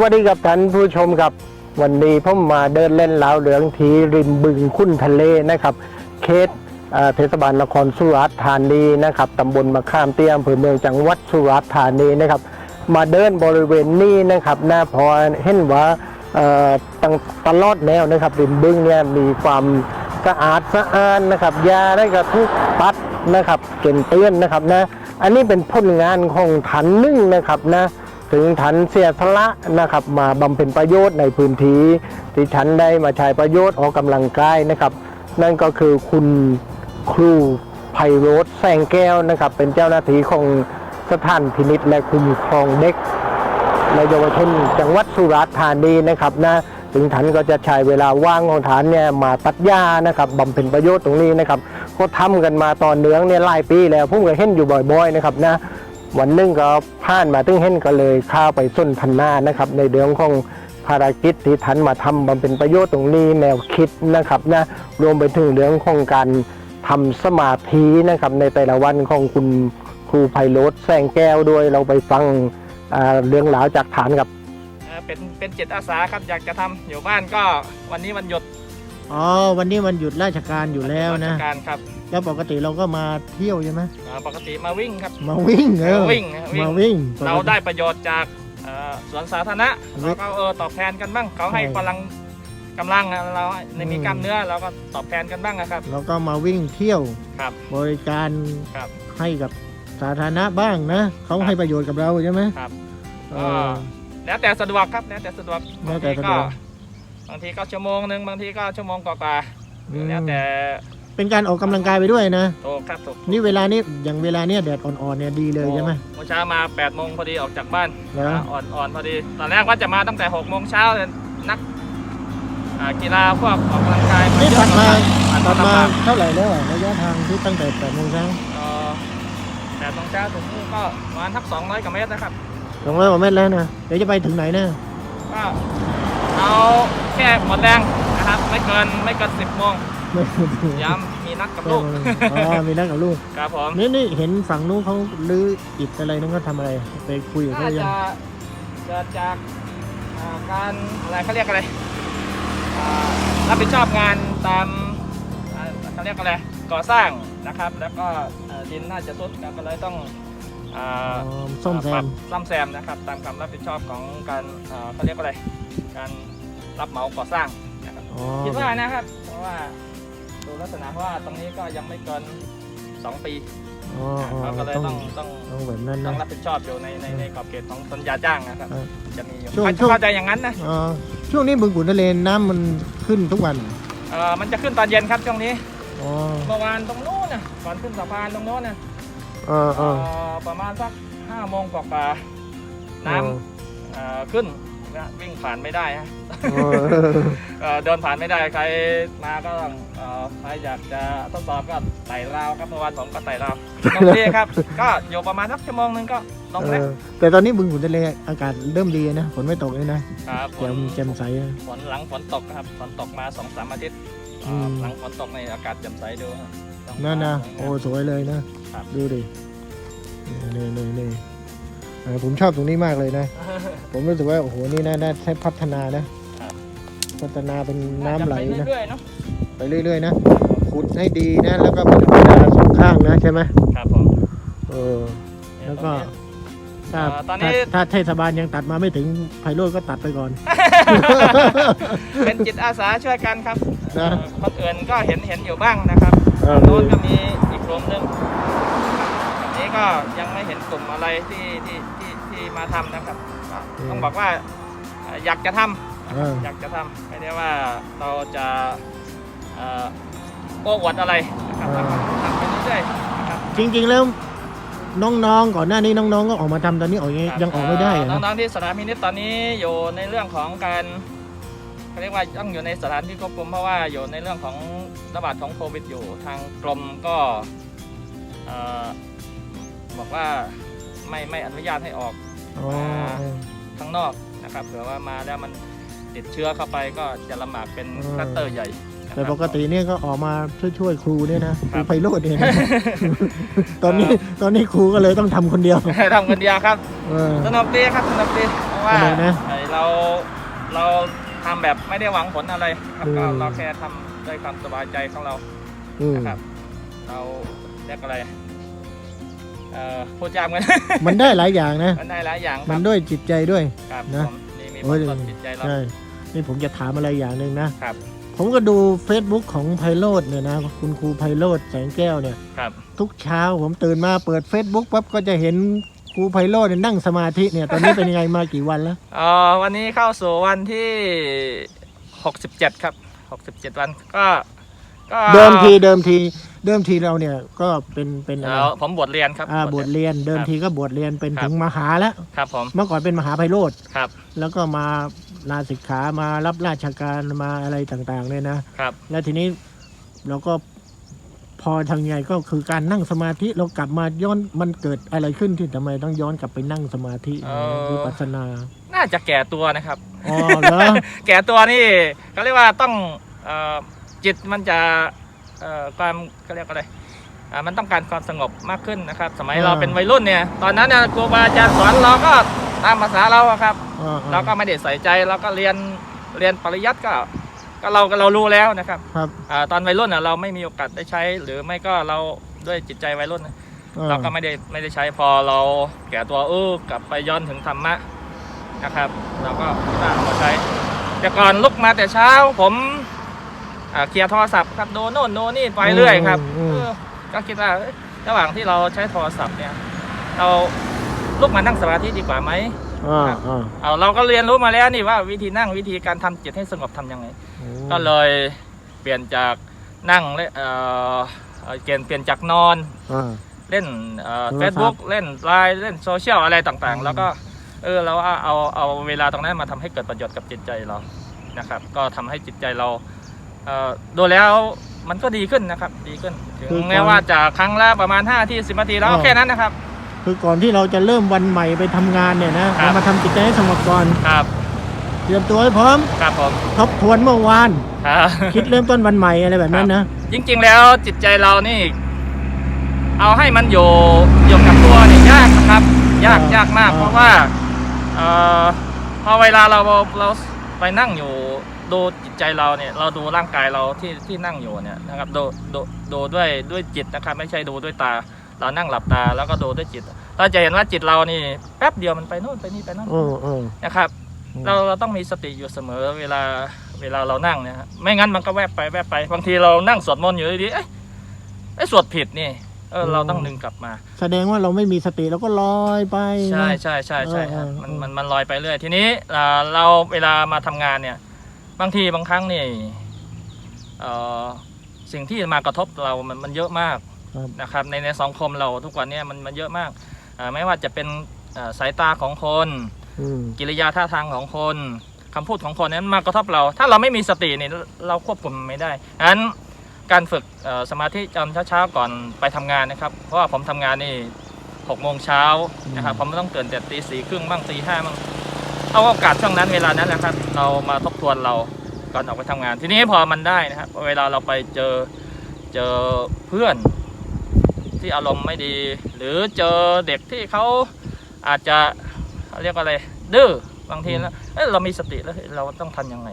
วัสดีครับท่านผู้ชมครับ วันนี้ผมมาเดินเล่นลาวเหลืองทีริมบึงคุ้นทะเลนะครับ เขตเทศบาลนครสุราษฎร์ธานีนะครับตำบลมะขามเตี้ยอำเภอเมืองจังหวัดสุราษฎร์ธานีนะครับ มาเดินบริเวณนี้นะครับหน้าพอเห็นว่าตั้งตลอดแนวนะครับริมบึงเนี่ยมีความสะอาดสะอาดนะครับยาได้กระทุกปัดนะครับเกนเตือนนะครับนะอันนี้เป็นผลงานของถันนึ่งนะครับนะ ถึงฉันเสียสละนะครับ มาบำเพ็ญประโยชน์ในพื้นที่ที่ฉันได้มาใช้ประโยชน์ออกกำลังกายนะครับ นั่นก็คือคุณครูไพโรธแสงแก้วนะครับ เป็นเจ้าหน้าที่ของสถานพินิษและคุ้มครองเด็กในเยาวชนจังหวัดสุราษฎร์ธานีนะครับนะถึงฐานก็จะใช้เวลาว่างของฐานเนี่ยมาตัดหญ้านะครับบำเพ็ญประโยชน์ตรงนี้นะครับ ก็ทำกันมาต่อเนื่องเนี่ยหลายปีแล้วผมก็เห็นอยู่บ่อย ๆ นะครับนะ วันหนึงก็ผ่านมาตึงเห็นก็เลยเข้าไปส้นพันหน้านะครับ ในเรื่องของภารกิจที่ท่านมาทำบำเพ็ญประโยชน์ตรงนี้แนวคิดนะครับนะรวมไปถึงเรื่องของการทำสมาธินะครับ ในแต่ละวันของคุณครูไพโรธแสงแก้วด้วยเราไปฟังอ่าเรื่องราวจากฐานกับเอ่อเป็นเป็นจิตอาสาครับอยากจะทำอยู่บ้านก็วันนี้วันหยุดอ๋อวันนี้วันหยุดราชการอยู่แล้วนะราชการครับ แล้วปกติเราก็มาเที่ยวใช่ไหมเอ่อปกติมาวิ่งครับ มาวิ่งเออวิ่งนะวิ่ง มาวิ่งเราได้ประโยชน์จากเอ่อสวนสาธารณะวิ่เรางก็เออตอบแทนกันบ้างเขาให้ใช่พลังกำลังอะเราในมีอืมกล้ามเนื้อเราก็ตอบแทนกันบ้างนะครับ เราก็มาวิ่งเที่ยวครับบริการครับให้กับสาธารณะบ้างนะเขาครับให้ประโยชน์กับเราใช่ไหมครับ เอก็อ แล้วแต่สะดวกครับแล้วแต่สะดวกแล้บางวแต่ทีสะดก็วก บางทีก็ชั่วโมงหนึ่งบางทีก็ชั่วโมงกว่าอืมๆแล้วแต่ เป็นการออกกำลังกายไปด้วยนะ ถูกครับถูกนี่เวลานี้อย่างเวลาเนี้ยแดดอ่อนๆเนี่ยดีเลยใช่ไหม เมื่อเช้ามา8โมงพอดีออกจากบ้านแล้วอ่าอ่อนๆพอดี ตอนแรกว่าจะมาตั้งแต่6โมงเช้าแต่นักอ่ากีฬาพวกออกกำลังกายนี่ถัดมาผ่านตัดมาลำบากเท่าไหร่แล้วอะระยะทางที่ตั้งแต่แปดโมงเช้าเอ่อแปดโมงเช้าถึงนี่ก็ประมาณทัก200กว่าเมตรนะครับ สองร้อยกว่าเมตรแล้วนะเดี๋ยวจะไปถึงไหนนะก็เอาแค่หมดแรงนะครับ ไม่เกินไม่เกิน10โมงไม่ถึง ย้ำมีนัดกับลูกอ๋อมีนัดกับลูกครับผมนี่นี่เห็นฝั่งนู้นเขาลื้ออิฐอะไรนั่นก็ทำอะไรไปคุยกับน่าเขายังจะเกิดจากอ่าการอะไรเขาเรียกอะไรอ่ารับผิดชอบงานตามอ่าเขาเรียกอะไรก่อสร้างนะครับ แล้วก็เอ่อดินน่าจะทรุดก็เลยต้องอ่าอ๋อซ่อมแซปรัมบซ่อมแซมนะครับ ตามความรับผิดชอบของการเอ่อเขาเรียกว่าอะไร การรับเหมาก่อสร้างนะครับอ๋อคิดว่านะครับ เพราะว่า ดูลักษณะว่าตรงนี้ก็ยังไม่เกิน2ปีอ๋ออ๋อเขาก็เลยต้องต้องต้องต้องแบบนั้นต้อนะ งรับผิดชอบอยู่ในในในขอบเขตของสัญญาจ้างนะครับ เออจะมีอยู่ช่วงเขาช่วง เข้าใจอย่างนั้นนะอ๋อช่วงนี้บึงขุนทะเลน้ำมันขึ้นทุกวันเออมันจะขึ้นตอนเย็นครับช่วงนี้อ๋อเมื่อวานตรงโน้นนะก่อนขึ้นสะพานตรงโน้นนะเออเอเอ่ออประมาณสักห้าโมงกว่าๆน้ำ เอ่อขึ้นนะวิ่งผ่านไม่ได้ฮะ เออเอ่อเดินผ่านไม่ได้ใครมาก็ต้องเอ่อใครอยากจะทดสอบก็ไต่ราวครับเมื่อวานผมก็ไต่ราวลงดีครับ ก็อยู่ประมาณสักชั่วโมงหนึงก็ลงเอแล้วอแต่ตอนนี้บึงขุนทะเลอากาศเริ่มดีนะฝนไม่ตกเลยนะครับฝแจ่นมแจ่มใสอะ ฝนหลังฝนตกครับฝนตกมาสองสามอาทิตย์เอ่ออมหลังฝนตกในอากาศแจ่มใสดูฮะต้องนั่นนะมาโอ้สวยเลยนะครับ ดูดินี่นี่นี่เออผมชอบตรงนี้มากเลยนะ ผมรู้สึกว่าโอ้โหนี่น่าน่าใช้พัฒนานะครับ พัฒนาเป็นน้ำไหลาจนะปเรื่อยๆเนาะไปเรื่อย ๆ นะ ขุดให้ดีนะ แล้วก็พัฒนาสองข้างนะใช่ไหมครับผมเออ แล้วก็ ถ้าเอ่อตอนนี้ถ้าถ้าเทศบาลยังตัดมาไม่ถึงไพโรดก็ตัดไปก่อน เป็นจิตอาสาช่วยกันครับนะ เอ่อคนอื่นก็เห็นเห็นอยู่บ้างนะครับเออ โน้นก็มีอีกกลุ่มหนึ่งอันนี้ก็ยังไม่เห็นกลุ่มอะไรที่ที่ที่ที่มาทำนะครับก็ต้องบอกว่าเอ่ออยากจะทำ เอออยากจะทำไม่ได้ว่าเราจะเอ่อโอ้อวดอะไรนะครับทำทำไปเรื่อยๆนะครับจริงๆแล้วน้องๆก่อนหน้านี้น้องๆก็ออกมาทำตอนนี้ออกยังครับยังออกไม่ได้อะเอ่อนะน้องๆที่สถานพินิจตอนนี้อยู่ในเรื่องของการเขาเรียกว่าต้องอยู่ในสถานที่ควบคุมเพราะว่าอยู่ในเรื่องของระบาดของโควิดอยู่ทางกรมก็เอ่อบอกว่าไม่ไม่อนุญาตให้ออกอ๋อ ข้างนอกนะครับเผื่อว่ามาแล้วมัน ติดเชื้อเข้าไปก็จะลำบากเป็นอืมคลัสเตอร์ใหญ่นะครับ แต่ปกติเนี่ยก็ออกมาช่วยๆครูเนี่ยนะคครัรูบไพโรดเนี่ยนะ ตอนนี้ตอนนี้ครูก็เลยต้องทำคนเดียวทำคนเดียวครับเออ สนุกดีครับสนุกดีเพราะว่าสนุกนะไอ้เราเราทำแบบไม่ได้หวังผลอะไรครับก็อืม เราแค่ทำด้วยความสบายใจของเรา อืมนะครับเราเรียกอะไรเอ่อพูดยากเหมือน มันได้หลายอย่างนะ มันได้หลายอย่างคมัรันบด้วยจิตใจด้วย ครับนะ ผมนี่มีผโอ้ลยต่อจิตใจเราใช่ นี่ผมจะถามอะไรอย่างหนึ่งนะครับ ผมก็ดู Facebook ของไพโรดเนี่ยนะคุณครูไพโรดแสงแก้วเนี่ย ครับ ทุกเช้าผมตื่นมาเปิด Facebook ปั๊บก็จะเห็นครูไพโรดเนี่ยนั่งสมาธิเนี่ยตอนนี้เป็นยังไงมากี่วันแล้ว เอ่อวันนี้เข้าสู่วันที่ 67 ครับ 67 วันก็ก็เดิมทีเดิมทีเดิมทีเราเนี่ยก็เป็นเป็นอะไรเอ่อผมบวชเรียนครับอ่าบทเรียนเดิมครับทีก็บทเรียนเป็นครับถึงมหาแล้ว ครับผมเมื่อก่อนเป็นมหาไพโรธครับ แล้วก็มา ลาศิกขามารับราชการมาอะไรต่างๆเนี่ยนะครับ แล้วทีนี้เราก็พอทางไงก็คือการนั่งสมาธิเรากลับมาย้อนมันเกิดอะไรขึ้นที่ทำไมต้องย้อนกลับไปนั่งสมาธิเอ่อ วิปัสสนาน่าจะแก่ตัวนะครับ อ๋อเหรอ แก่ตัวนี่เขาเรียกว่าต้องเอ่อจิตมันจะเอ่อความเขาเรียกอะไรอ่ามันต้องการความสงบมากขึ้นนะครับ สมัยอ่า เราเป็นวัยรุ่นเนี่ย ตอนนั้นเนี่ยครูบาอาจารย์สอนเราก็ ตามภาษาเราอะครับ อ่าเราก็ไม่ได้ใส่ใจเราก็เรียนเรียนปริยัติก็ก็เราก็เรารู้แล้วนะครับครับอาตอนวัยรุ่นอะเราไม่มีโอกาสได้ใช้ หรือไม่ก็เราด้วยจิตใจวัยรุ่นน่ะอ่าเราก็ไม่ได้ไม่ได้ใช้พอเราแก่ตัวเออกลับไปย้อนถึงธรรมะนะครับ เราก็คิดว่าเอามาใช้ แต่ก่อนลุกมาแต่เช้าผมอ่าเคลียร์โทรศัพท์ครับโดนโน่นโดนนี่ไปเรื่อยครับอืมเออก็คิดว่าเอ้ยระหว่างที่เราใช้โทรศัพท์เนี่ย เรา ลุกมานั่งสมาธิดีกว่าไหมอ่าอ่าเอาเราก็เรียนรู้มาแล้วนี่ว่าวิธีนั่งวิธีการทำจิตให้สงบทำยังไงโอ้ก็เลยเปลี่ยนจากนั่งเล่นเอ่อเอ่อเปลี่ยนเปลี่ยนจากนอนอ่าเล่นเฟโทรศัพท์ซบุ๊กเล่นไลน์เล่นโซเชียลอะไรต่างอืมๆแล้วก็เออเราเอาเอาเอาเวลาตรงนั้นมาทำให้เกิดประโยชน์กับจิตใจเรานะครับ ก็ทำให้จิตใจเราเอ่อดูแล้วมันก็ดีขึ้นนะครับ ดีขึ้นถึงแม้ว่าจะครั้งละประมาณ5ที่10นาทีแล้วก็แค่นั้นนะครับ คือก่อนที่เราจะเริ่มวันใหม่ไปทำงานเนี่ยนะครับเรามาทำจิตใจให้สงบก่อนครับเตรียมตัวให้พร้อมครับผมทบทวนเมื่อวาน ครับ คิดเริ่มต้นวันใหม่อะไรแบบนั้นนะ จริงๆแล้วจิตใจเรานี่ เอาให้มันอยู่อยู่กับตัวนี่ยากนะครับ ยากอ่ายากมาก อ่า เพราะว่าเอ่อพอเวลาเราเราไปนั่งอยู่ดูจิตใจเราเนี่ย เราดูร่างกายเราที่ที่นั่งอยู่เนี่ยนะครับดูดูดูด้วยด้วยจิตนะครับ ไม่ใช่ดูด้วยตา เรานั่งหลับตาแล้วก็ดูด้วยจิต เราจะเห็นว่าจิตเรานี่แป๊บเดียวมันไปโน่นไปนี่ไปนั่นอืมอืม นะครับ อืม เราเราต้องมีสติอยู่เสมอเวลาเวลาเรานั่งเนี่ยฮะไม่งั้นมันก็แวบไปแวบไป บางทีเรานั่งสวดมนต์อยู่ดีๆเอ้ยเอ้ยสวดผิดนี่เออเราต้องดึงกลับมา แสดงว่าเราไม่มีสติเราก็ลอยไปใช่นะ ใช่ใช่ใช่ฮะเออเออมันมันมันลอยไปเรื่อยทีนี้อ่าเราเวลามาทำงานเนี่ย บางทีบางครั้งนี่เอ่อสิ่งที่มากระทบเรามันมันเยอะมากครับ นะครับในในสังคมเราทุกวันเนี้มันมันเยอะมากอ่าไม่ว่าจะเป็นอ่าสายตาของคนอืมกิริยาท่าทางของคนคำพูดของคนนั้นมากระทบเรา ถ้าเราไม่มีสติเนี่ยเราควบคุมไม่ได้ฉะนั้นการฝึกเอ่อสมาธิตอนเช้าๆก่อนไปทำงานนะครับ เพราะว่าผมทำงานนี่หกโมงเช้านะครับผมต้องตื่นแต่ตีสี่ครึ่งบ้างตีห้าบ้างเอาโอกาสช่วงนั้นเวลานั้นนะครับ เรามาทบทวนเราก่อนออกไปทำงาน ทีนี้พอมันได้นะครับ เวลาเราไปเจอเจอเพื่อน ที่อารมณ์ไม่ดี หรือเจอเด็กที่เขาอาจจะเขาเรียกว่าอะไรดื้อบางทีแล้วเอ้ยเรามีสติแล้วเฮ้ยเราต้องทำยังไง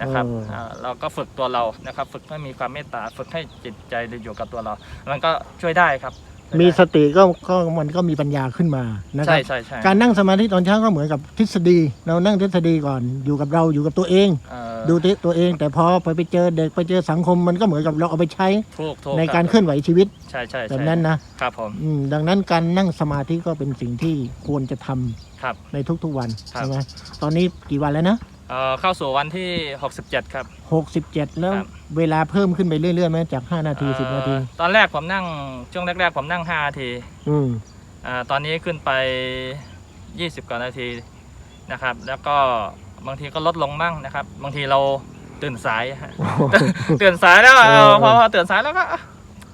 นะครับอืมอ่าเราก็ฝึกตัวเรานะครับ ฝึกให้มีความเมตตาฝึกให้จิตใจอยู่กับตัวเรา มันก็ช่วยได้ครับช่วยได้มีสติก็ก็มันก็มีปัญญาขึ้นมานะครัใช่บใช่ใช่การนั่งสมาธิตอนเช้าก็เหมือนกับทฤษฎี เรานั่งทฤษฎีก่อนอยู่กับเราอยู่กับตัวเองเอ่อ ดูที่ตัวเอง แต่พอไปไปเจอเด็กไปเจอสังคมมันก็เหมือนกับเราเอาไปใช้ถูกถูกในคบการเคลื่อนไหวชีวิตใช่ใช่แบใช่บนั้นนะครับผมอืมดังนั้นการนั่งสมาธิก็เป็นสิ่งที่ควรจะทำครับในทุกๆวันครับใช่ไหมตอนนี้กี่วันแล้วนะเอ่อเข้าสู่วันที่ 67 ครับหกสิบเจ็ดแล้วครับเวลาเพิ่มขึ้นไปเรื่อยๆไหมจากห้านาทีสิบนาทีเอ่อตอนแรกผมนั่งช่วงแรกๆ ผมนั่ง 5 นาทีอืมอ่าตอนนี้ขึ้นไป 20 กว่านาทีนะครับ แล้วก็ บางทีก็ลดลงบ้างนะครับ บางทีเราตื่นสายฮะตื่นสายแล้วเออเออพอเออพอตื่นสายแล้วก็อะ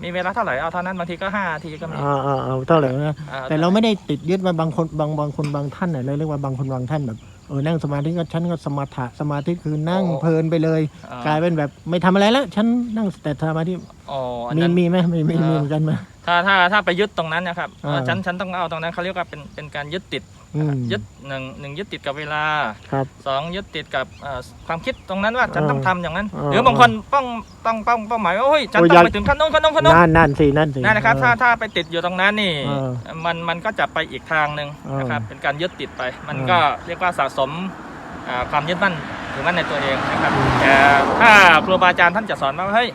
มีเวลาเท่าไหร่เอาเท่านั้นบางทีก็5นาทีก็มีอ่าอ่าเอาเท่าไหร่นะอ่แต่เราไม่ได้ติดยึดว่าบางคนบางบางคนบางท่านเนี่ยเราเรียกว่าบางคนบางท่านแบบเออนั่งสมาธิก็ฉันก็สมาธิสมาธิคือนั่งเพลินไปเลยอ่ากลายเป็นแบบไม่ทำอะไรแล้วฉันนั่งแต่สมาธิอ๋ออันมีนั้นมีไหมมีมีเออมีเหมือนกันไหมถ้าถ้าถ้าไปยึดตรงนั้นนะครับอ่าเออฉันฉันต้องเอาตรงนั้นเขาเรียกว่าเป็นเป็นการยึดติด อืมยึดหนึ่งหนึ่งยึดติดกับเวลาครับสองยึดติดกับเอ่อความคิดตรงนั้นว่าฉันเออต้องทำอย่างนั้นเออหรือบางคนต้องต้องต้องเป้าหมายว่าเฮ้ยฉันโอ้ยต้ออย่างไปถึงขั้นโน้นขั้นโน้นขั้นโน้นนั่นนั่นสินั่นสิ นั่นนะครับเออถ้าถ้าไปติดอยู่ตรงนั้นนี่เออมันมันก็จะไปอีกทางหนึ่งเออนะครับเป็นการยึดติดไป มันเออก็เรียกว่าสะสมอ่าความยึดมั่นถือมั่นในตัวเองนะครับอืมแต่ถ้าครูบาอาจารย์ท่านจะสอนว่าเฮ้ย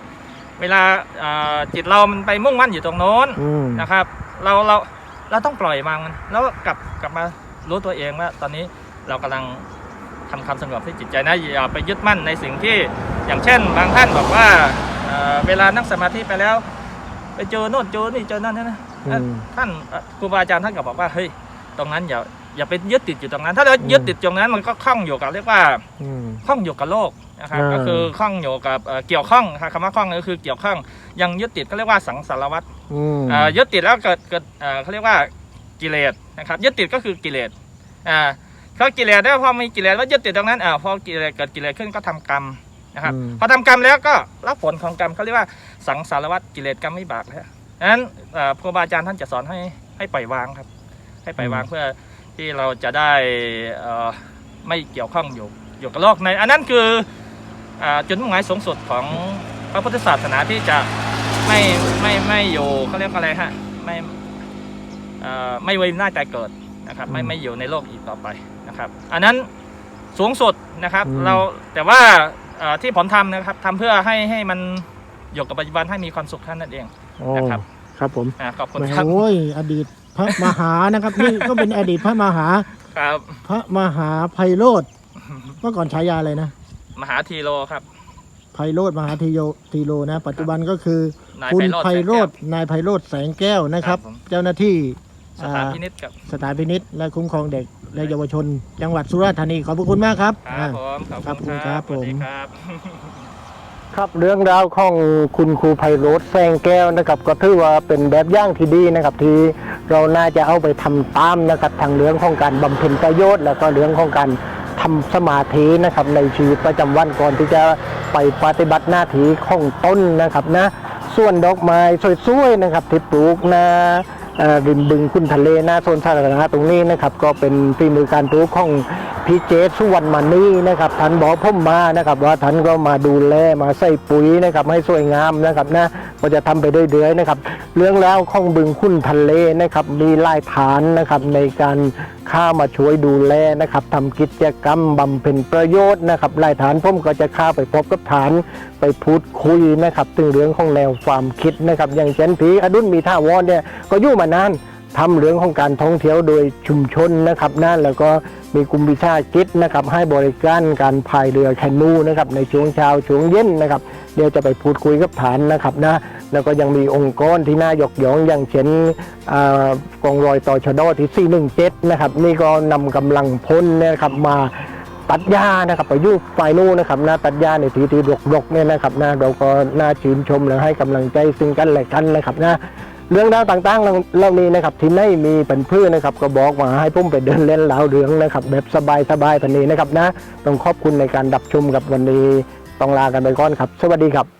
เวลาอ่าจิตเรามันไปมุ่งมั่นอยู่ตรงโน้น อืม นะครับเราเราเราต้องปล่อยวางมัน แล้วกลับกลับมา รู้ตัวเองว่า ตอนนี้เรากำลังทำความสงบที่จิตใจนะอย่าไปยึดมั่นในสิ่งที่อย่างเช่น บางท่านบอกว่าเอ่อเวลานั่งสมาธิไปแล้ว ไปเจอโน่นเจอนี่เจอนั่นนี่นะอืมท่านเอ่อครูบาอาจารย์ท่านก็บอกว่าเฮ้ยตรงนั้นอย่าอย่าไปยึดติดอยู่ตรงนั้น ถ้าเรายึดติดตรงนั้นมันก็คล้องอยู่กับเรียกว่าอืมคล้องอยู่กับโลกนะครับอ่าก็คือคล้องอยู่กับเอ่อเกี่ยวข้องครับคำว่าคล้องก็คือเกี่ยวข้องยังยึดติดก็เรียกว่าสังสารวัตรอืมเอ่อยึดติดแล้วเกิดเกิดเอ่อเขาเรียกว่า กิเลสนะครับยึดติดก็คือกิเลสอ่าเขากิเลสแล้วพอมีกิเลสว่ายึดติดตรงนั้นอ่าพอกิเลสเกิดกิเลสขึ้นก็ทำกรรมนะครับอืมพอทำกรรมแล้วก็รับผลของกรรมเขาเรียกว่าสังสารวัตรกิเลสกรรมวิบากแล้วดังนั้นเอ่อครูบาอาจารย์ท่านจะสอนให้ให้ปล่อยวางครับ ให้ปล่อยวางเพื่อที่เราจะได้เอ่อไม่เกี่ยวข้องอยู่อยู่กับโลกใน อันนั้นคืออ่าจุดมุ่งหมายสูงสุดของพระพุทธศาสนาที่จะไม่ไม่ไม่อยู่เขาเรียกว่าอะไรฮะไม่เอ่อ ไม่เวียนหน้ายตายเกิดนะครับไม่อืมไม่อยู่ในโลกอีกต่อไปนะครับอันนั้นสูงสุดนะครับอืมเราแต่ว่าเอ่อที่ผมทำนะครับทำเพื่อให้ให้มันอยู่กับปัจจุบันให้มีความสุขแค่นั้นเองโอ้นะครับครับผมอ่าขอบคุณแหมครับโอ้ยอดีตพระมหานะครับนี่ก็เป็นอดีตพระมหาครับพระมหาไพโรธเมื่อก่อนฉายาอะไรนะ มหาทีโรครับไพโรธมหาทีโยทีโรนะ ปัจจุบันก็คือนายคุณไพไพโรโรธธนายไพโรธแสงแก้วนะครับครับผมเจ้าหน้าที่ สถานอ่าพินิจกับสถานพินิษและคุ้มครองเด็กและเยาวชน จังหวัดสุราษฎร์ธานีขอบพระคุณมากครับครับอ่าผมขอบครับคุณครับสวัสดีผม ครับ ครับเรื่องราวของคุณครูไพโรธแซงแก้วนะครับ ก็ถือว่าเป็นแบบอย่างที่ดีนะครับ ที่เราน่าจะเอาไปทำตามนะครับทางเรื่องของการบำเพ็ญประโยชน์ แล้วก็เรื่องของการทำสมาธินะครับ ในชีวิตประจำวันก่อนที่จะไปปฏิบัติหน้าที่ของต้นนะครับนะส่วนดอกไม้สวยๆนะครับที่ปลูกนะเอ่อ ริมบึงคุณทะเลหน้าโซนสาธารณะตรงนี้นะครับ ก็เป็นฝีมือการปลูกของ พี่เจสุวรรณมานีนะครับท่านบอกผมมานะครับ ว่าท่านก็มาดูแลมาใส่ปุ๋ยนะครับให้สวยงามนะครับนะก็จะทำไปเรื่อยๆนะครับ เรื่องแล้วของบึงคุณทะเลนะครับ มีลายฐานนะครับในการข้ามาช่วยดูแลนะครับทำกิจกรรมบำเพ็ญประโยชน์นะครับลายฐานผมก็จะข้าไปพบกับฐานไปพูดคุยนะครับถึงเรื่องของแนวความคิดนะครับ อย่างเช่นผีอดุลมีท่าวอนเนี่ยก็อยู่มานาน ทำเรื่องของการท่องเที่ยวโดยชุมชนนะครับนั่นแล้วก็มีกลุ่มวิชากิจนะครับ ให้บริการการพายเรือแคนูนะครับในช่วงเช้าช่วงเย็นนะครับเดี๋ยวจะไปพูดคุยกับฐานนะครับนะแล้วก็ยังมีองค์กรที่น่ายกย่องอย่างเช่นอกองรอยต่อชดอที่417นะครับนี่ก็นำกำลังพลนนะครับมาตัดหญ้านะครับไปยุฝ่ายนู้นนะครับนะตัดหญ้าในที่ที่รกๆเนี่ยนะครับนะเราก็น่าชื่นชมและให้กำลังใจซึ่งกันและกันนะครับนะ เรื่องราวต่างๆเหล่านี้นะครับที่ไม่มีเป็นเพื่อนนะครับก็บอกมาให้พุ่มไปเดินเล่นเหลาเรืองนะครับ แบบสบายๆพันนี้นะครับนะ ต้องขอบคุณในการดับชมกับวันนี้ต้องลากันไปก่อนครับ สวัสดีครับ